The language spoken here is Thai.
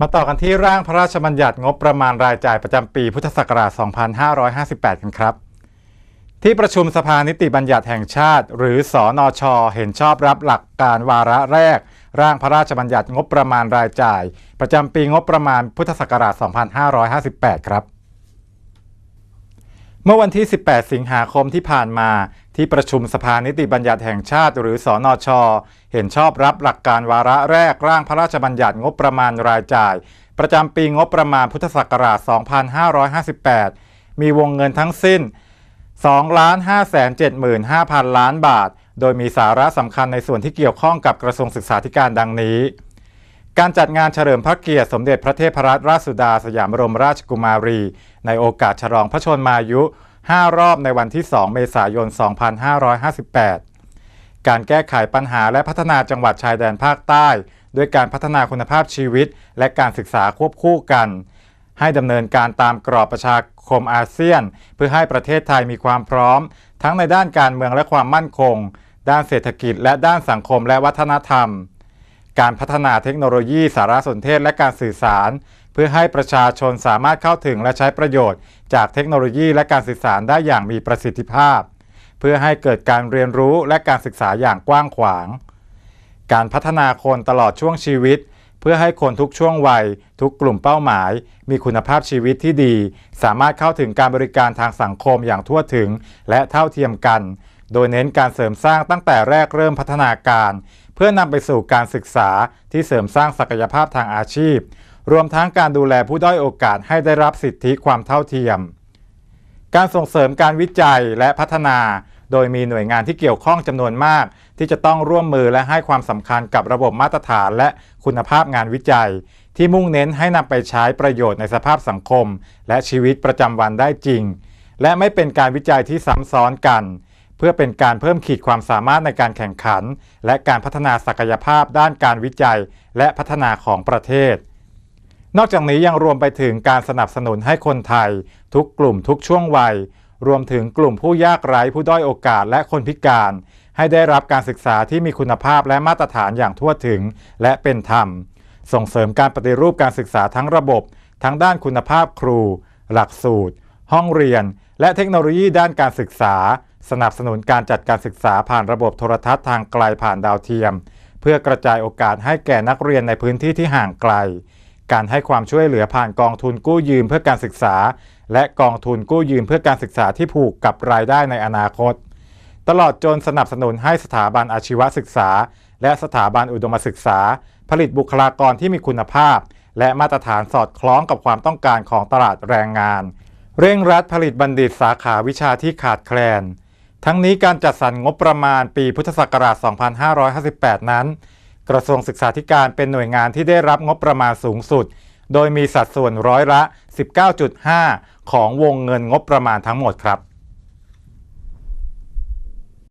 มาต่อกันที่ร่างพระราชบัญญัติงบประมาณรายจ่ายประจำปีพุทธศักราช 2558 กันครับ ที่ประชุมสภานิติบัญญัติแห่งชาติ หรือสอนอชเห็นชอบรับหลักการวาระแรก ร่างพระราชบัญญัติงบประมาณรายจ่าย ประจำปีงบประมาณพุทธศักราช 2558 ครับ เมื่อวันที่ 18 สิงหาคมที่ผ่านมา ที่ประชุมสภานิติบัญญัติแห่งชาติหรือสอนอชเห็นชอบรับหลักการวาระแรกร่างพระราชบัญญัติงบประมาณรายจ่าย ประจำปีงบประมาณพุทธศักราช 2558 มีวงเงินทั้งสิ้น 2,575,000 ล้านบาท โดยมีสาระสำคัญในส่วนที่เกี่ยวข้องกับกระทรวงศึกษาธิการดังนี้ การจัดงานเฉลิมพระเกียรติสมเด็จพระเทพรัตนราชสุดาสยามบรมราชกุมารี ในโอกาสฉลองพระชนมายุ 5 รอบในวันที่ 2 เมษายน 2558 การแก้ไขปัญหาและพัฒนาจังหวัดชายแดนภาคใต้ ด้วยการพัฒนาคุณภาพชีวิต และการศึกษาควบคู่กัน ให้ดำเนินการตามกรอบประชาคมอาเซียน เพื่อให้ประเทศไทยมีความพร้อม ทั้งในด้านการเมืองและความมั่นคง ด้านเศรษฐกิจ และด้านสังคมและวัฒนธรรม การพัฒนาเทคโนโลยีสารสนเทศและการสื่อสาร เพื่อให้ประชาชนสามารถเข้าถึงและใช้ประโยชน์ จากเทคโนโลยีและการสื่อสารได้อย่างมีประสิทธิภาพ เพื่อให้เกิดการเรียนรู้และการศึกษาอย่างกว้างขวาง การพัฒนาคนตลอดช่วงชีวิต เพื่อให้คนทุกช่วงวัย ทุกกลุ่มเป้าหมาย มีคุณภาพชีวิตที่ดี สามารถเข้าถึงการบริการทางสังคมอย่างทั่วถึง และเท่าเทียมกัน โดยเน้นการเสริมสร้างตั้งแต่แรกเริ่มพัฒนาการ เพื่อนำไปสู่การศึกษาที่เสริมสร้างศักยภาพทางอาชีพ รวมทั้งการดูแลผู้ด้อยโอกาสให้ได้รับสิทธิความเท่าเทียม การส่งเสริมการวิจัยและพัฒนา โดยมีหน่วยงานที่เกี่ยวข้องจำนวนมาก ที่จะต้องร่วมมือและให้ความสำคัญกับระบบมาตรฐานและคุณภาพงานวิจัย ที่มุ่งเน้นให้นำไปใช้ประโยชน์ในสภาพสังคม และชีวิตประจำวันได้จริง และไม่เป็นการวิจัยที่ซ้ำซ้อนกันเพื่อเป็นการเพิ่มขีดความสามารถในการแข่งขัน และการพัฒนาศักยภาพด้านการวิจัย และพัฒนาของประเทศ นอกจากนี้ยังรวมไปถึงการสนับสนุนให้คนไทย ทุกกลุ่มทุกช่วงวัย รวมถึงกลุ่มผู้ยากไร้ผู้ด้อยโอกาสและคนพิการ ให้ได้รับการศึกษาที่มีคุณภาพและมาตรฐานอย่างทั่วถึงและเป็นธรรม ส่งเสริมการปฏิรูปการศึกษาทั้งระบบ ทั้งด้านคุณภาพครู หลักสูตร ห้องเรียน และเทคโนโลยีด้านการศึกษา สนับสนุนการจัดการศึกษาผ่านระบบโทรทัศน์ทางไกลผ่านดาวเทียม เพื่อกระจายโอกาสให้แก่นักเรียนในพื้นที่ที่ห่างไกล การให้ความช่วยเหลือผ่านกองทุนกู้ยืมเพื่อการศึกษา และกองทุนกู้ยืมเพื่อการศึกษาที่ผูกกับรายได้ในอนาคต ตลอดจนสนับสนุนให้สถาบันอาชีวศึกษา และสถาบันอุดมศึกษา ผลิตบุคลากรที่มีคุณภาพ และมาตรฐานสอดคล้องกับความต้องการของตลาดแรงงาน เร่งรัดผลิตบัณฑิตสาขาวิชาที่ขาดแคลน ทั้งนี้การจัดสรรงบประมาณปีพุทธศักราช 2558 นั้น กระทรวงศึกษาธิการเป็นหน่วยงานที่ได้รับงบประมาณสูงสุด โดยมีสัดส่วนร้อยละ 19.5 ของวงเงินงบประมาณทั้งหมดครับ